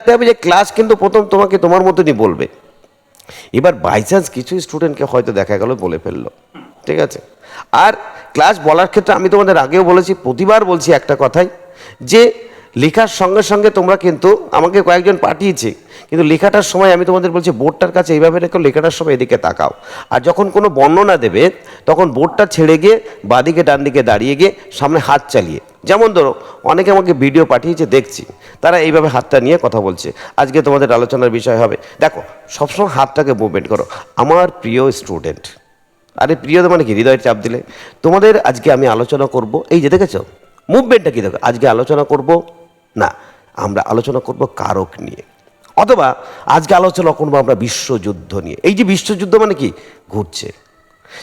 রাখতে হবে যে ক্লাস কিন্তু প্রথম তোমাকে তোমার মতনই বলবে। এবার বাই চান্স কিছু স্টুডেন্টকে হয়তো দেখা গেল, বলে ফেলল। ঠিক আছে? আর ক্লাস বলার ক্ষেত্রে আমি তোমাদের আগেও বলেছি, প্রতিবার বলছি একটা কথাই, যে লেখার সঙ্গে সঙ্গে তোমরা কিন্তু আমাকে কয়েকজন পাঠিয়েছে। কিন্তু লেখাটার সময় আমি তোমাদের বলছি বোর্ডটার কাছে এইভাবে রেখো, লেখাটার সময় এদিকে তাকাও। আর যখন কোনো বর্ণনা দেবে, তখন বোর্ডটা ছেড়ে গিয়ে বাদিকে ডান দিকে দাঁড়িয়ে গিয়ে সামনে হাত চালিয়ে। যেমন ধরো, অনেকে আমাকে ভিডিও পাঠিয়েছে, দেখছি। তারা এইভাবে হাতটা নিয়ে কথা বলছে। আজকে তোমাদের আলোচনার বিষয় হবে, দেখো, সবসময় হাতটাকে মুভমেন্ট করো। আমার প্রিয় স্টুডেন্ট আরে প্রিয় মানে কি, হৃদয়ের চাপ দিলে? তোমাদের আজকে আমি আলোচনা করব, এই যে দেখেছ মুভমেন্টটা কী দেখো? আজকে আলোচনা করব না, আমরা আলোচনা করব কারক নিয়ে। অথবা আজকে আলোচনা করব আমরা বিশ্বযুদ্ধ নিয়ে। এই যে বিশ্বযুদ্ধ মানে কি? ঘুরছে।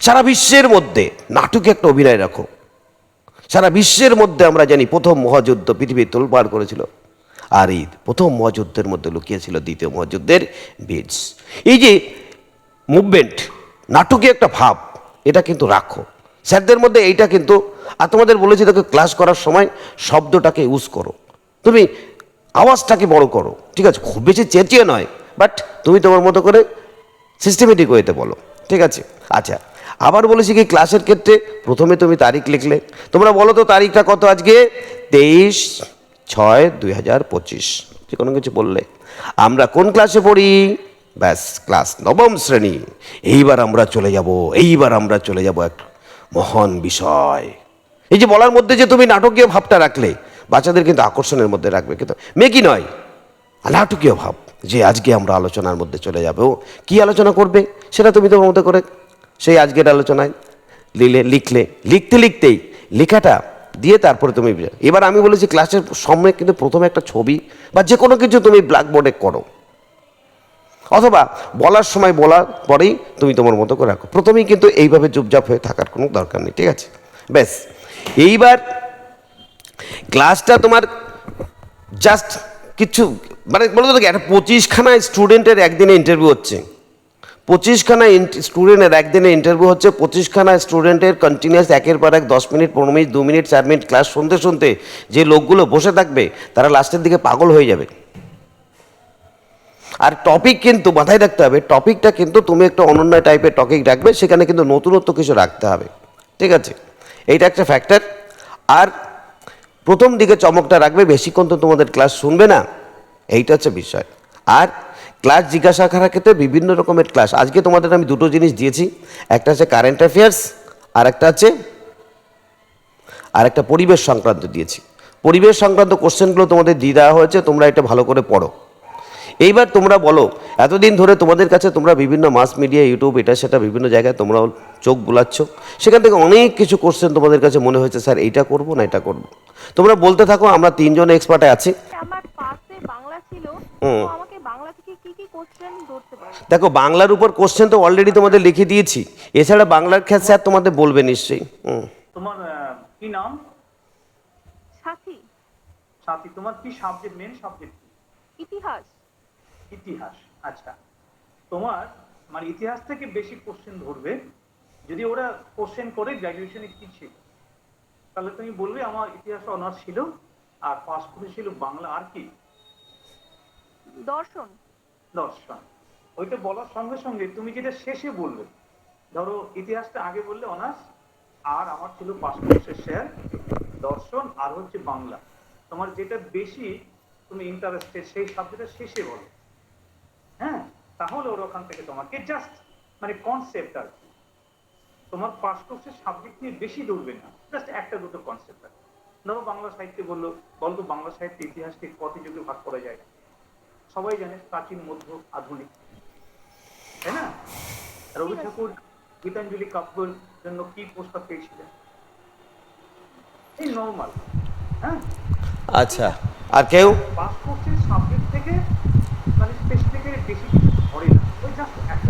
সারা বিশ্বের মধ্যে নাটকে একটা অভিনয় রাখো। সারা বিশ্বের মধ্যে আমরা জানি প্রথম মহাযুদ্ধ পৃথিবী তোলপাড় করেছিল। আর এই প্রথম মহাযুদ্ধের মধ্যে লুকিয়েছিল দ্বিতীয় মহাযুদ্ধের বীজ এই যে মুভমেন্ট, নাটকে একটা ভাব, এটা কিন্তু রাখো। স্যারদের মধ্যে এইটা কিন্তু, আর তোমাদের বলেছি তোকে ক্লাস করার সময় শব্দটাকে ইউজ করো। তুমি আওয়াজটাকে বড় করো। ঠিক আছে, খুব বেশি চেঁচিয়ে নয় বাট তুমি তোমার মতো করে সিস্টেমেটিক ওয়েতে বলো। ঠিক আছে? আচ্ছা আবার বলেছি কি ক্লাসের ক্ষেত্রে প্রথমে তুমি তারিখ লিখলে। তোমরা বলো তো তারিখটা কত আজকে? তেইশ ছয় দুই হাজার পঁচিশ। যে কোনো কিছু বললে। আমরা কোন ক্লাসে পড়ি? ব্যাস ক্লাস নবম শ্রেণি। এইবার আমরা চলে যাব, এইবার আমরা চলে যাব এক মহান বিষয়। এই যে বলার মধ্যে যে তুমি নাটকীয় ভাবটা রাখলে বাচ্চাদের কিন্তু আকর্ষণের মধ্যে রাখবে। কিন্তু মেয়ে মেকি নয়? নাটকীয় ভাব যে আজকে আমরা আলোচনার মধ্যে চলে যাব। কি আলোচনা করবে? সেটা তুমি তোমার মতো করে সেই আজকের আলোচনায় লিলে, লিখলে, লিখতে লিখতেই লেখাটা দিয়ে তারপরে তুমি এবার আমি বলেছি ক্লাসের সামনে কিন্তু প্রথমে একটা ছবি বা যে কোনো কিছু তুমি ব্ল্যাকবোর্ডে করো। অথবা বলার সময় বলার পরেই তুমি তোমার মতো করে রাখো। প্রথমেই কিন্তু এইভাবে চুপচাপ হয়ে থাকার কোনো দরকার নেই, ঠিক আছে? ব্যাস, এইবার ক্লাসটা তোমার জাস্ট কিছু মানে বলতো তো একটা পঁচিশখানা স্টুডেন্টের একদিনে ইন্টারভিউ হচ্ছে। পঁচিশখানা স্টুডেন্টের একদিনে ইন্টারভিউ হচ্ছে, পঁচিশখানা স্টুডেন্টের কন্টিনিউয়াস একের পর এক দশ মিনিট, পনেরো মিনিট, দু মিনিট, চার মিনিট ক্লাস শুনতে শুনতে যে লোকগুলো বসে থাকবে, তারা লাস্টের দিকে পাগল হয়ে যাবে। আর টপিক কিন্তু মাথায় রাখতে হবে টপিকটা কিন্তু তুমি একটা অনন্য টাইপের টপিক রাখবে, সেখানে কিন্তু নতুনত্ব কিছু রাখতে হবে। ঠিক আছে? এইটা একটা ফ্যাক্টর আর প্রথম দিকে চমকটা রাখবে, বেশিক্ষণ তো তোমাদের ক্লাস শুনবে না। এইটা হচ্ছে বিষয়। আর ক্লাস জিজ্ঞাসা করার ক্ষেত্রে বিভিন্ন রকমের ক্লাস আজকে তোমাদের আমি দুটো জিনিস দিয়েছি। একটা হচ্ছে কারেন্ট অ্যাফেয়ার্স আর একটা আছে আর একটা পরিবেশ সংক্রান্ত দিয়েছি। পরিবেশ সংক্রান্ত কোশ্চেনগুলো তোমাদের দিয়ে দেওয়া হয়েছে, তোমরা এটা ভালো করে পড়ো। এইবার তোমরা বলো, এতদিন ধরে তোমাদের কাছে তোমরা বিভিন্ন মাস মিডিয়া ইউটিউব এটা সেটা বিভিন্ন জায়গায় তোমরা চোখ বুলাচ্ছ। সেখান থেকে অনেক কিছু কোশ্চেন তোমাদের কাছে মনে হয়েছে স্যার এইটা করব না এটা করব। তোমরা বলতে থাকো আমরা তিনজন এক্সপার্টে আছি। আমার পাশে বাংলা ছিল আমাকে বাংলা থেকে কি কি কোশ্চেন ধরতে দেখো বাংলার উপর কোশ্চেন তো অলরেডি তোমাদের লিখে দিয়েছি। এছাড়া বাংলার ক্ষেত্রে স্যার তোমাদের বলবে নিশ্চয়ই। হুম। তোমার কি নাম? সাথী। সাথী তোমার কি সাবজেক্ট মেন সাবজেক্ট ইতিহাস। ইতিহাস আচ্ছা। তোমার মানে ইতিহাস থেকে বেশি কোশ্চেন ধরবে। যদি ওরা কোশ্চেন করে গ্র্যাজুয়েশনে কি ছিল? তাহলে তুমি বলবে আমার ইতিহাস অনার্স ছিল আর পাস করেছিল বাংলা আর কি? দর্শন। দর্শন। ওইটা বলার সঙ্গে সঙ্গে তুমি যেটা শেষে বলবে ধরো ইতিহাসটা আগে বললে অনার্স আর আমার ছিল পাস কোর্সের শেয়ার দর্শন আর হচ্ছে বাংলা। তোমার যেটা বেশি তুমি ইন্টারেস্টেড সেই সাবজেক্টের শেষে বলো। হ্যাঁ? তাহলে ওর ওখান থেকে তোমাকে জাস্ট মানে কনসেপ্ট আর কি। তোমার পাস কোর্সের সাবজেক্ট নিয়ে বেশি দৌড়বে না। জাস্ট একটা দুটো কনসেপ্ট আছে। ধরো বাংলা সাহিত্যে বলল বলতো বাংলা সাহিত্য ইতিহাসকে কত যুগে ভাগ করা যায়? সবাই জানে প্রাচীন মধ্য আধুনিক। তাই না? রবি ঠাকুর গীতাঞ্জলি কাব্যের জন্য কি প্রস্তাব পেয়েছিলেন? এই নর্মাল হ্যাঁ? আচ্ছা। আর কেউ? পাস কোর্সের সাবজেক্ট থেকে মানে স্পেসিফিকের বেশি কিছু ধরে না ওই জাস্ট একটা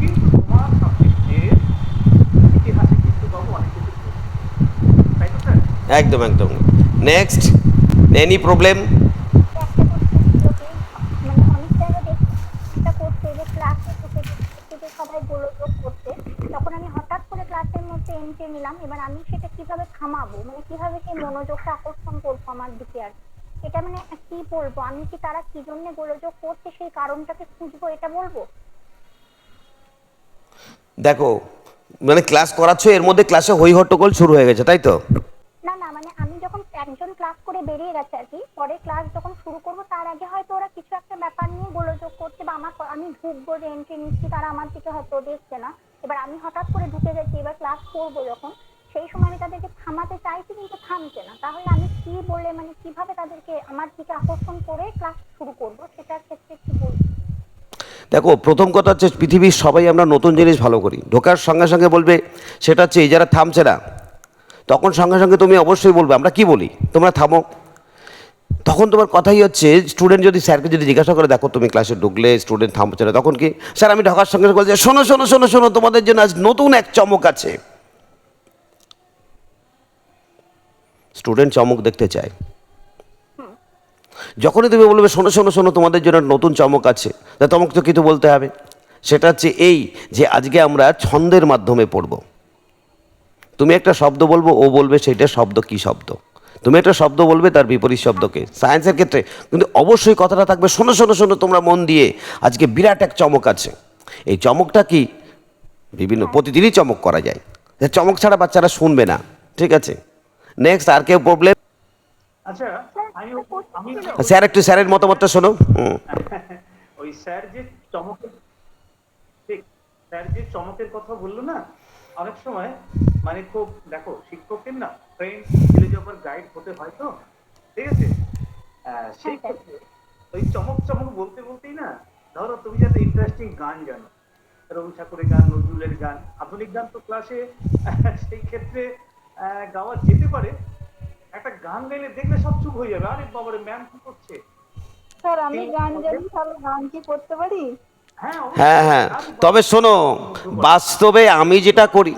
কিন্তু তোমার সাবজেক্টের ইতিহাসে কিন্তু বাবু অনেক কিছু ধরে। তাই তো স্যার একদম একদম নেক্সট এনি প্রবলেম একটা কোশ্চেন মানে অনেক জায়গায় দেখি এটা করতে যে ক্লাসে ঢুকে থেকে সবাই গোলযোগ করতে তখন আমি হঠাৎ করে ক্লাসের মধ্যে এন্ট্রি নিলাম এবার আমি সেটা থামাবো মানে মনোযোগটা আকর্ষণ করব আমার দিকে আর মানে কি বলব আমি কি তারা জন্য গোলযোগ করছে সেই কারণটাকে খুঁজবো এটা বলব দেখো মানে ক্লাস করাচ্ছ, এর মধ্যে ক্লাসে হই হট্টগোল শুরু হয়ে গেছে, তাই তো? একজন ক্লাস করে বেরিয়ে গেছে আর কি। পরে ক্লাস যখন শুরু করব, তার আগে হয়তো ওরা কিছু একটা ব্যাপার নিয়ে গোলযোগ করছে বা আমার আমি ঢুকবো যে এন্ট্রি নিচ্ছি, তারা আমার দিকে হয়তো দেখছে না। এবার আমি হঠাৎ করে ঢুকে গেছি, এবার ক্লাস করব যখন, সেই সময় আমি তাদেরকে থামাতে চাইছি কিন্তু থামছে না। তাহলে আমি কি বলে মানে কীভাবে তাদেরকে আমার দিকে আকর্ষণ করে ক্লাস শুরু করব, সেটার ক্ষেত্রে কি বলব দেখো, প্রথম কথা হচ্ছে পৃথিবীর সবাই আমরা নতুন জিনিস ভালো করি। ঢোকার সঙ্গে সঙ্গে বলবে, সেটা হচ্ছে এই যারা থামছে না তখন সঙ্গে সঙ্গে তুমি অবশ্যই বলবে, আমরা কি বলি? তোমরা থামো। তখন তোমার কথাই হচ্ছে স্টুডেন্ট যদি স্যারকে যদি জিজ্ঞাসা করে, দেখো, তুমি ক্লাসে ঢুকলে স্টুডেন্ট থামছে না। তখন কি, স্যার, আমি ঢাকার সঙ্গে বলছি, শোনো শোনো শোনো শোনো, তোমাদের জন্য আজ নতুন এক চমক আছে। স্টুডেন্ট চমক দেখতে চায়। যখনই তুমি বলবে, শোনো শোনো শোনো, তোমাদের জন্য নতুন চমক আছে, তা তোমাকে তো কিছু বলতে হবে। সেটা হচ্ছে এই যে, আজকে আমরা ছন্দের মাধ্যমে পড়ব। তুমি একটা শব্দ বলব ও বলবে সেটা শব্দ কি শব্দ? তুমি একটা শব্দ বলবে তার বিপরীত শব্দকে সায়েন্সের ক্ষেত্রে কিন্তু অবশ্যই কথাটা থাকবে শোনো শোনো শোনো তোমরা মন দিয়ে। আজকে বিরাট এক চমক আছে। এই চমকটা কি? বিভিন্ন প্রতিদিনই চমক করা যায়। চমক ছাড়া বাচ্চারা শুনবে না। ঠিক আছে? নেক্সট আর কেউ প্রবলেম আচ্ছা স্যার একটু স্যারের মতামতটা শোনো। ওই স্যার যে চমকের স্যার যে চমকের কথা বলল না অনেক সময় মানে খুব দেখো শিক্ষকের না ফ্রেন্ড ছেলে যখন গাইড হতে হয় তো? ঠিক আছে? সেই হ্যাঁ, ক্ষেত্রে ওই চমক চমক বলতে বলতেই না ধরো তুমি যাতে ইন্টারেস্টিং গান জানো। রবি ঠাকুরের গান নজরুলের গান আধুনিক গান তো ক্লাসে সেই ক্ষেত্রে আহ, গাওয়া যেতে পারে। একটা গান গাইলে দেখলে সব চুপ হয়ে যাবে। আরে বাবারে ম্যাম কি করছে? স্যার আমি গান জানি তাহলে গান কি করতে পারি? হ্যাঁ হ্যাঁ হ্যাঁ। তবে শোনো বাস্তবে আমি যেটা করি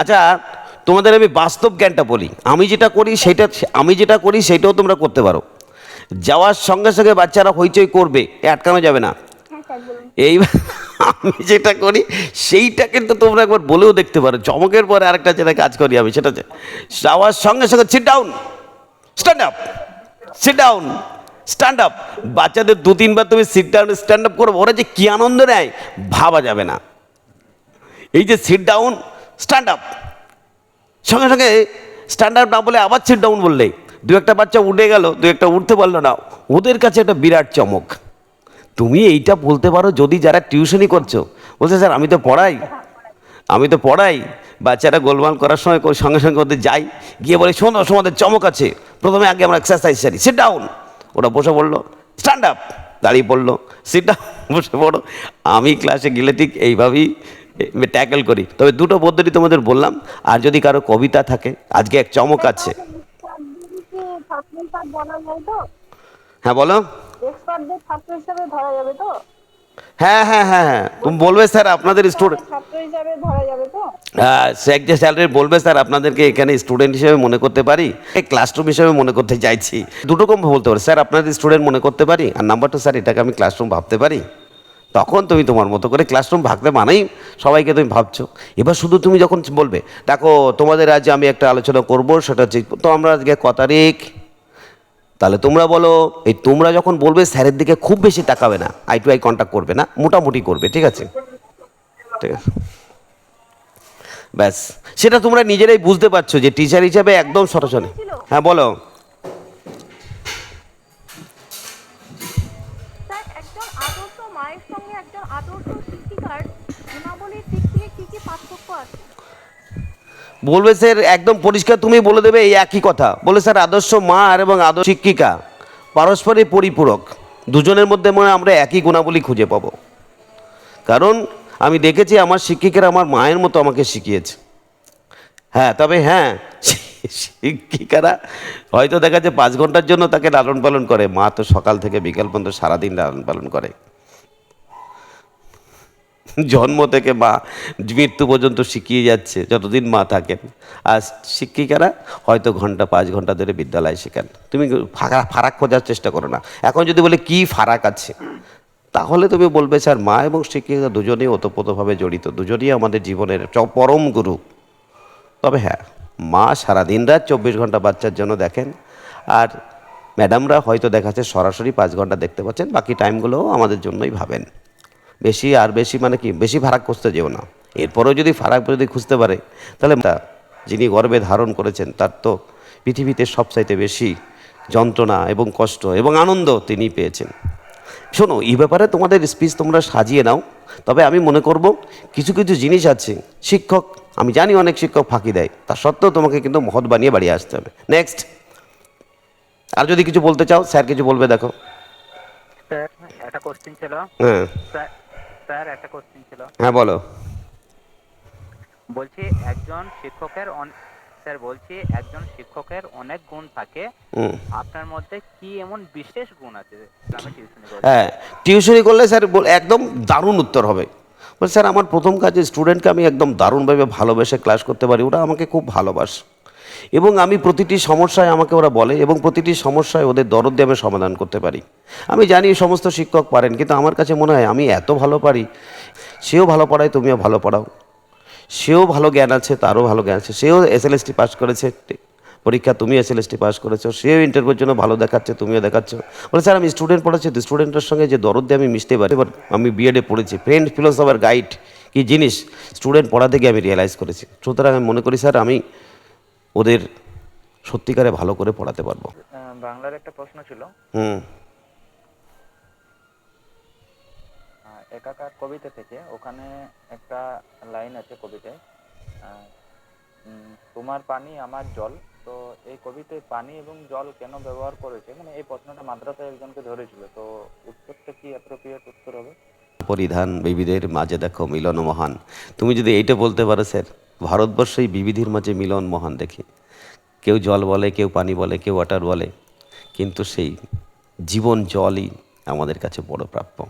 আচ্ছা তোমাদের আমি বাস্তব জ্ঞানটা বলি। আমি যেটা করি সেটা, আমি যেটা করি সেটাও তোমরা করতে পারো। যাওয়ার সঙ্গে সঙ্গে বাচ্চারা হইচই করবে আটকানো যাবে না। এই আমি যেটা করি সেইটা কিন্তু তোমরা একবার বলেও দেখতে পারো। চমকের পরে আরেকটা যেটা কাজ করি আমি, সেটা যাওয়ার সঙ্গে সঙ্গে sit down stand up sit down stand up বাচ্চাদের দু তিনবার তুমি সিট ডাউন স্ট্যান্ড আপ করব ওরা যে কী আনন্দ নেয়, ভাবা যাবে না। এই যে সিট ডাউন স্ট্যান্ড আপ সঙ্গে সঙ্গে স্ট্যান্ড আপ না বলে আবার সিট ডাউন বললে। দু একটা বাচ্চা উঠে গেল, দু একটা উঠতে পারল না। ওদের কাছে একটা বিরাট চমক। তুমি এইটা বলতে পারো যদি যারা টিউশনই করছ। বলছে, স্যার, আমি তো পড়াই। আমি তো পড়াই। বাচ্চারা গোলমাল করার সময় সঙ্গে সঙ্গে ওদের যাই। গিয়ে বলে, শোনো, তোমাদের চমক আছে। প্রথমে আগে আমরা এক্সারসাইজ সারি। সিট ডাউন ওরা বসে পড়ল। স্ট্যান্ড আপ দাঁড়িয়ে পড়ল। সিট ডাউন বসে পড়ো। আমি ক্লাসে গেলে ঠিক এইভাবেই ট্যাকেল করি। তবে দুটো পদ্ধতি তোমাদের বললাম, আর যদি কারও কবিতা থাকে, আজকে এক চমক আছে। হ্যাঁ বলো। হ্যাঁ হ্যাঁ হ্যাঁ হ্যাঁ তুমি বলবে স্যার, আপনাদের স্টুডেন্ট তো স্যার যে স্যালারি বলবে স্যার, আপনাদেরকে এখানে স্টুডেন্ট হিসেবে মনে করতে পারি ক্লাসরুম হিসেবে মনে করতে চাইছি। দুটো কম বলতে পারি। স্যার, আপনাদের স্টুডেন্ট মনে করতে পারি, আর নাম্বারটা স্যার, এটাকে আমি ক্লাসরুম ভাবতে পারি। তখন তুমি তোমার মতো করে ক্লাসরুম ভাগতে মানেই সবাইকে তুমি ভাবছ। এবার শুধু তুমি যখন বলবে দেখো তোমাদের আজ আমি একটা আলোচনা করব সেটা হচ্ছে তো আমরা আজকে ক তারিখ? তাহলে তোমরা বলো এই তোমরা যখন বলবে স্যারের দিকে খুব বেশি তাকাবে না আই টু আই কন্ট্যাক্ট করবে না মোটামুটি করবে ঠিক আছে? ঠিক আছে। ব্যাস সেটা তোমরা নিজেরাই বুঝতে পারছ যে টিচার হিসাবে একদম সরাসরি হ্যাঁ বলো। বলবে স্যার, একদম পরিষ্কার তুমি বলে দেবে এই একই কথা। বলে স্যার, আদর্শ মা এবং আদর্শ শিক্ষিকা পারস্পরিক পরিপূরক। দুজনের মধ্যে মানে আমরা একই গুণাবলী খুঁজে পাবো। কারণ আমি দেখেছি আমার শিক্ষিকারা আমার মায়ের মতো আমাকে শিখিয়েছে। হ্যাঁ তবে হ্যাঁ শিক্ষিকারা হয়তো দেখা যায় পাঁচ ঘণ্টার জন্য তাকে লালন পালন করে। মা তো সকাল থেকে বিকাল পর্যন্ত সারাদিন লালন পালন করে। জন্ম থেকে মা মৃত্যু পর্যন্ত শিখিয়ে যাচ্ছে, যতদিন মা থাকেন। আর শিক্ষিকারা হয়তো ঘণ্টা পাঁচ ঘণ্টা ধরে বিদ্যালয়ে শেখান। তুমি ফারাক ফারাক খোঁজার চেষ্টা করো না। এখন যদি বলে কি ফারাক আছে, তাহলে তুমি বলবে, স্যার, মা এবং শিক্ষিকা দুজনেই ওতপ্রোতভাবে জড়িত। দুজনেই আমাদের জীবনের পরম গুরু। তবে হ্যাঁ মা সারা দিন রাত চব্বিশ ঘণ্টা বাচ্চার জন্য দেখেন। আর ম্যাডামরা হয়তো দেখাচ্ছে সরাসরি পাঁচ ঘণ্টা দেখতে পাচ্ছেন। বাকি টাইমগুলোও আমাদের জন্যই ভাবেন। বেশি আর বেশি মানে কি? বেশি ফারাক খুঁজতে যেও না। এরপরেও যদি ফারাক যদি খুঁজতে পারে তাহলে যিনি গর্বে ধারণ করেছেন তার তো পৃথিবীতে সবচাইতে বেশি যন্ত্রণা এবং কষ্ট এবং আনন্দ তিনি পেয়েছেন। শোনো এই ব্যাপারে তোমাদের স্পিচ তোমরা সাজিয়ে নাও। তবে আমি মনে করব কিছু কিছু জিনিস আছে শিক্ষক আমি জানি অনেক শিক্ষক ফাঁকি দেয় তা সত্ত্বেও তোমাকে কিন্তু মহৎ বানিয়ে বাড়ি আসতে হবে। নেক্সট আর যদি কিছু বলতে চাও স্যার কিছু বলবে দেখো। একটা কোশ্চেন ছিল। হ্যাঁ। স্যার একটা কোশ্চেন ছিল। হ্যাঁ বলো। বলছি একজন শিক্ষকের স্যার বলছি একজন শিক্ষকের অনেক গুণ থাকে। আপনার মধ্যে কি এমন বিশেষ গুণ আছে? হ্যাঁ টিউশনি করলে স্যার একদম দারুণ উত্তর হবে। বল স্যার আমার প্রথম কাজে স্টুডেন্টকে আমি একদম দারুণভাবে ভালোবেসে ক্লাস করতে পারি। ওরা আমাকে খুব ভালোবাসে। এবং আমি প্রতিটি সমস্যায় আমাকে ওরা বলে এবং প্রতিটি সমস্যায় ওদের দরদ দিয়ে আমি সমাধান করতে পারি। আমি জানি সমস্ত শিক্ষক পারেন, কিন্তু আমার কাছে মনে হয় আমি এত ভালো পারি, সেও ভালো পড়ায় তুমিও ভালো পড়াও। সেও ভালো জ্ঞান আছে, তারও ভালো জ্ঞান আছে। সেও এসএলএসটি পাস করেছে, পরীক্ষা তুমি এসএলএসটি পাস করেছ, সেও ইন্টারভিউর জন্য ভালো দেখাচ্ছে, তুমিও দেখাচ্ছ। বলে, স্যার, আমি স্টুডেন্ট পড়াচ্ছি, তো স্টুডেন্টের সঙ্গে যে দরদ দিয়ে আমি মিশতে পারি, এবার আমি বিএডে পড়েছি। ফ্রেন্ড ফিলোসফার গাইড কি জিনিস? স্টুডেন্ট পড়া থেকে আমি রিয়েলাইজ করেছি। সুতরাং আমি মনে করি, স্যার, আমি ওদের সত্যিকারে ভালো করে পড়াতে পারব। বাংলার একটা প্রশ্ন ছিল। হুম। একাকার কবিতা থেকে ওখানে একটা লাইন আছে কবিতায় তোমার পানি আমার জল। তো এই কবিতায় পানি এবং জল কেন ব্যবহার করেছে? মানে এই প্রশ্নটা মাদ্রাসায় একজনকে ধরেছিল। তো উত্তরটা কি অ্যাপ্রোপ্রিয়েট উত্তর হবে? পরিধান বিবিধের মাঝে দেখো মিলন মহান। তুমি যদি এইটা বলতে পারো স্যার? ভারতবর্ষই বিবিধির মাঝে মিলন মহান দেখি। কেউ জল বলে, কেউ পানি বলে, কেউ ওয়াটার বলে, কিন্তু সেই জীবন জলই আমাদের কাছে বড় প্রাপ্য।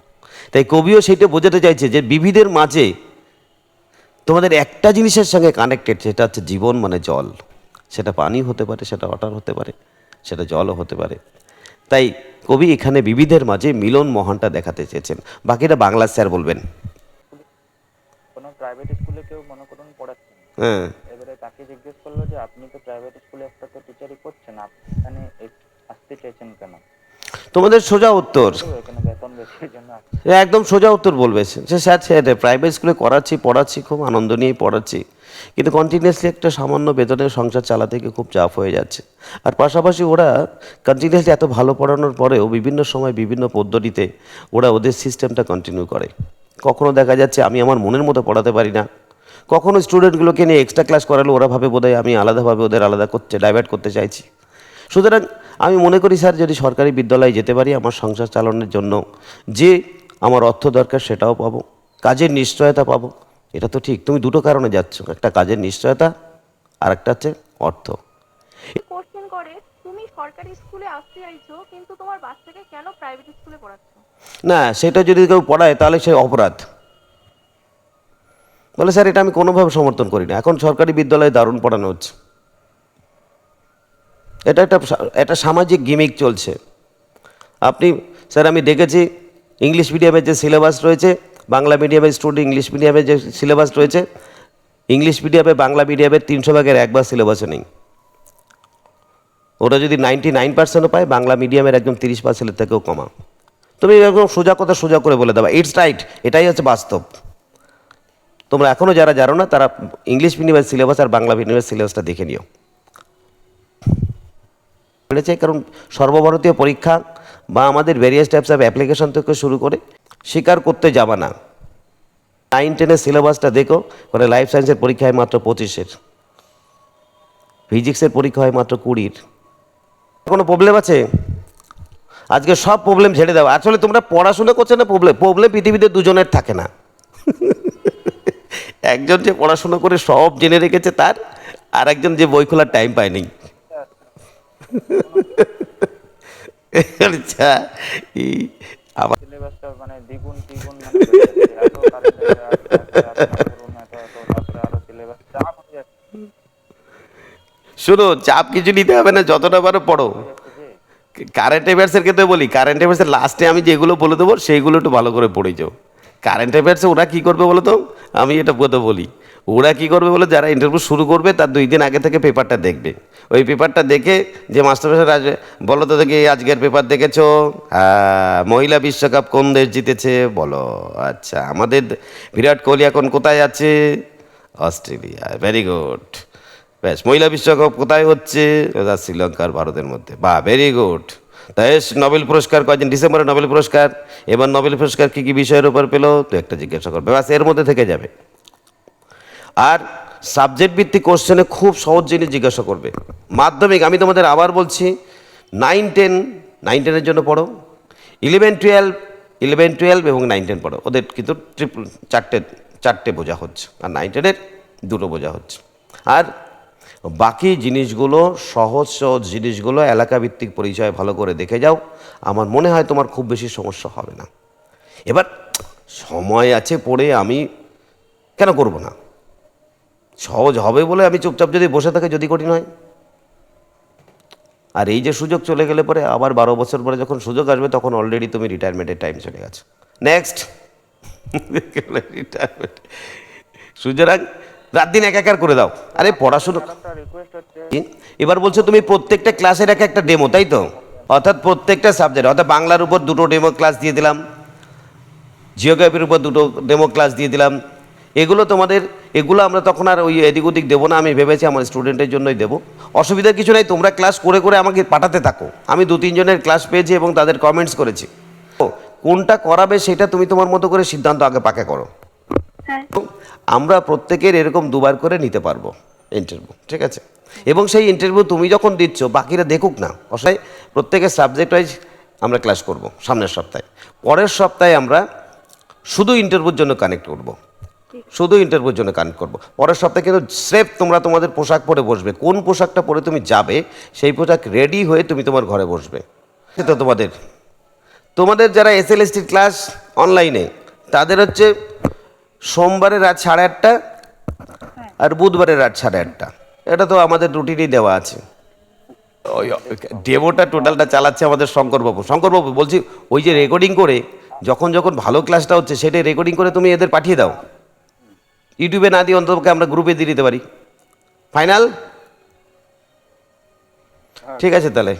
তাই কবিও সেইটা বোঝাতে চাইছে যে বিবিধের মাঝে তোমাদের একটা জিনিসের সঙ্গে কানেক্টেড সেটা হচ্ছে জীবন মানে জল। সেটা পানি হতে পারে, সেটা ওয়াটার হতে পারে, সেটা জলও হতে পারে। তাই কবি এখানে বিবিধের মাঝে মিলন মহানটা দেখাতে চেয়েছেন। বাকিটা বাংলা স্যার বলবেন। কোনো প্রাইভেট স্কুলে কেউ হ্যাঁ। এবারে তাকে জিজ্ঞেস করল যে আপনি তো প্রাইভেট স্কুলে একটা তো টিচারই করছেন আপনি এখানে আসতে চাইছেন কেন? তোমাদের সোজা উত্তর। একদম সোজা উত্তর বলবে। সে স্যার স্যার প্রাইভেট স্কুলে করাচ্ছি পড়াচ্ছি খুব আনন্দ নিয়েই পড়াচ্ছি। কিন্তু কন্টিনিউয়াসলি একটা সামান্য বেতনের সংসার চালাতে গিয়ে খুব চাপ হয়ে যাচ্ছে। আর পাশাপাশি ওরা কন্টিনিউয়াসলি এত ভালো পড়ানোর পরেও বিভিন্ন সময় বিভিন্ন পদ্ধতিতে ওরা ওদের সিস্টেমটা কন্টিনিউ করে। কখনো দেখা যাচ্ছে আমি আমার মনের মতো পড়াতে পারি না। কখনো স্টুডেন্টগুলোকে নিয়ে এক্সট্রা ক্লাস করালে ওরা ভাবে বোধহয় আমি আলাদাভাবে ওদের আলাদা করতে ডাইভার্ট করতে চাইছি। সুতরাং আমি মনে করি স্যার যদি সরকারি বিদ্যালয়ে যেতে পারি আমার সংসার চালানোর জন্য যে আমার অর্থ দরকার সেটাও পাবো কাজের নিশ্চয়তা পাবো এটা তো ঠিক। তুমি দুটো কারণে যাচ্ছ একটা কাজের নিশ্চয়তা আর একটা হচ্ছে অর্থ। কোশ্চেন করে তুমি সরকারি স্কুলে আসতে চাইছো কিন্তু তোমার বাচ্চাকে কেন প্রাইভেট স্কুলে পড়াচ্ছ? না সেটা যদি কেউ পড়ায় তাহলে সে অপরাধ। বলে, স্যার, এটা আমি কোনোভাবে সমর্থন করি না। এখন সরকারি বিদ্যালয়ে দারুণ পড়ানো হচ্ছে। এটা একটা একটা সামাজিক গিমিক চলছে। আপনি, স্যার, আমি দেখেছি ইংলিশ মিডিয়ামের যে সিলেবাস রয়েছে, বাংলা মিডিয়ামের স্টুডেন্ট ইংলিশ মিডিয়ামের যে সিলেবাস রয়েছে, ইংলিশ মিডিয়ামে বাংলা মিডিয়ামের তিনশো ভাগের একবার সিলেবাসে নেই। ওরা যদি নাইনটি নাইন পার্সেন্টও পায়, বাংলা মিডিয়ামের একদম তিরিশ পার্সেন্টের থেকেও কমা। তুমি একদম সোজা কথা সোজা করে বলে দেবা ইটস রাইট এটাই হচ্ছে বাস্তব। তোমরা এখনও যারা জানো না, তারা ইংলিশ মিডিয়ামের সিলেবাস আর বাংলা মিডিয়ামের সিলেবাসটা দেখে নিও। বেড়েছে কারণ সর্বভারতীয় পরীক্ষা বা আমাদের ভেরিয়াস টাইপস অফ অ্যাপ্লিকেশন থেকে শুরু করে স্বীকার করতে যাবা না। নাইন টেনের সিলেবাসটা দেখো মানে লাইফ সায়েন্সের পরীক্ষা হয় মাত্র পঁচিশের। ফিজিক্সের পরীক্ষা হয় মাত্র কুড়ির। কোনো প্রবলেম আছে? আজকে সব প্রবলেম ঝেড়ে দাও। আসলে তোমরা পড়াশোনা করছ না প্রবলেম প্রবলেম পৃথিবীতে দুজনের থাকে না। একজন যে পড়াশোনা করে সব জেনে রেখেছে তার আর একজন যে বই খোলার টাইম পায়নি। আচ্ছা আমার মানে দ্বিগুণ শোনো চাপ কিছু নিতে হবে না যতটা পারো পড়ো। কারেন্ট অ্যাফেয়ার্সের ক্ষেত্রে বলি কারেন্ট অ্যাফেয়ার্সের লাস্টে আমি যেগুলো বলে দেবো সেইগুলো একটু ভালো করে পড়ে যাও। কারেন্ট অ্যাফেয়ার্সে ওরা কী করবে বলো তো? আমি এটা বোধ বলি। ওরা কি করবে বলে? যারা ইন্টারভিউ শুরু করবে, তার দুই দিন আগে থেকে পেপারটা দেখবে। ওই পেপারটা দেখে যে মাস্টারমশাই আসবে, বলো তো দেখি আজকের পেপার দেখেছ? হ্যাঁ মহিলা বিশ্বকাপ কোন দেশ জিতেছে? বলো। আচ্ছা আমাদের বিরাট কোহলি এখন কোথায় আছে? অস্ট্রেলিয়া ভেরি গুড ব্যাস মহিলা বিশ্বকাপ কোথায় হচ্ছে? শ্রীলঙ্কার ভারতের মধ্যে। বাহ ভেরি গুড তাই নোবেল পুরস্কার কয়েকদিন ডিসেম্বরে নোবেল পুরস্কার, এবার নোবেল পুরস্কার কী কী বিষয়ের উপর পেল তো একটা জিজ্ঞাসা করবে। ব্যাস, এর মধ্যে থেকে যাবে। আর সাবজেক্ট ভিত্তিক কোশ্চেনে খুব সহজ জিনিস জিজ্ঞাসা করবে। মাধ্যমিক, আমি তোমাদের আবার বলছি নাইন টেন নাইন টেনের জন্য পড়ো। ইলেভেন টুয়েলভ ইলেভেন টুয়েলভ এবং নাইন টেন পড়ো। ওদের কিন্তু ট্রিপল চারটে চারটে বোঝা হচ্ছে। আর নাইন টেনের দুটো বোঝা হচ্ছে। আর বাকি জিনিসগুলো, সহজ সহজ জিনিসগুলো এলাকাভিত্তিক পরিচয় ভালো করে দেখে যাও। আমার মনে হয় তোমার খুব বেশি সমস্যা হবে না। এবার, সময় আছে পড়ে আমি কেন করব না? সহজ হবে বলে আমি চুপচাপ যদি বসে থাকি, যদি কঠিন হয়। আর এই যে সুযোগ চলে গেলে পরে আবার বারো বছর পরে যখন সুযোগ আসবে, তখন অলরেডি তুমি রিটায়ারমেন্টের টাইম চলে গেছো। নেক্সট রিটায়ারমেন্ট সুতরাং রাত দিন এক একার করে দাও। আরে পড়াশুনো? এবার বলছো তুমি প্রত্যেকটা ক্লাসের এক একটা ডেমো তাই তো? অর্থাৎ প্রত্যেকটা সাবজেক্ট অর্থাৎ বাংলার উপর দুটো ডেমো ক্লাস দিয়ে দিলাম জিওগ্রাফির উপর দুটো ডেমো ক্লাস দিয়ে দিলাম। এগুলো তোমাদের এগুলো আমরা তখন আর ওই এদিক ওদিক দেবো না আমি ভেবেছি আমার স্টুডেন্টের জন্যই দেবো। অসুবিধার কিছু নাই তোমরা ক্লাস করে করে আমাকে পাঠাতে থাকো। আমি দু তিনজনের ক্লাস পেয়েছি এবং তাদের কমেন্টস করেছি। ও, কোনটা করাবে সেটা তুমি তোমার মতো করে সিদ্ধান্ত আগে পাকে করো। হ্যাঁ। আমরা প্রত্যেকের এরকম দুবার করে নিতে পারব ইন্টারভিউ ঠিক আছে? এবং সেই ইন্টারভিউ তুমি যখন দিচ্ছ, বাকিরা দেখুক না। অসহায়, প্রত্যেকের সাবজেক্ট ওয়াইজ আমরা ক্লাস করব, সামনের সপ্তাহে। পরের সপ্তাহে আমরা শুধু ইন্টারভিউর জন্য কানেক্ট করব। শুধু ইন্টারভিউর জন্য কানেক্ট করব। পরের সপ্তাহে কিন্তু স্রেফ তোমরা তোমাদের পোশাক পরে বসবে। কোন পোশাকটা পরে তুমি যাবে, সেই পোশাক রেডি হয়ে তুমি তোমার ঘরে বসবে। তো তোমাদের। তোমাদের যারা এস এল ক্লাস অনলাইনে তাদের হচ্ছে সোমবারে রাত সাড়ে আটটা আর বুধবারে রাত সাড়ে আটটা। এটা তো আমাদের রুটিনই দেওয়া আছে। ওই ডেমোটা টোটালটা চালাচ্ছে আমাদের শঙ্করবাবু। শঙ্করবাবু, বলছি ওই যে রেকর্ডিং করে, যখন যখন ভালো ক্লাসটা হচ্ছে সেটাই রেকর্ডিং করে তুমি এদের পাঠিয়ে দাও। ইউটিউবে না দিয়ে অন্ততপক্ষে আমরা গ্রুপে দিয়ে দিতে পারি। ফাইনাল ঠিক আছে তাহলে।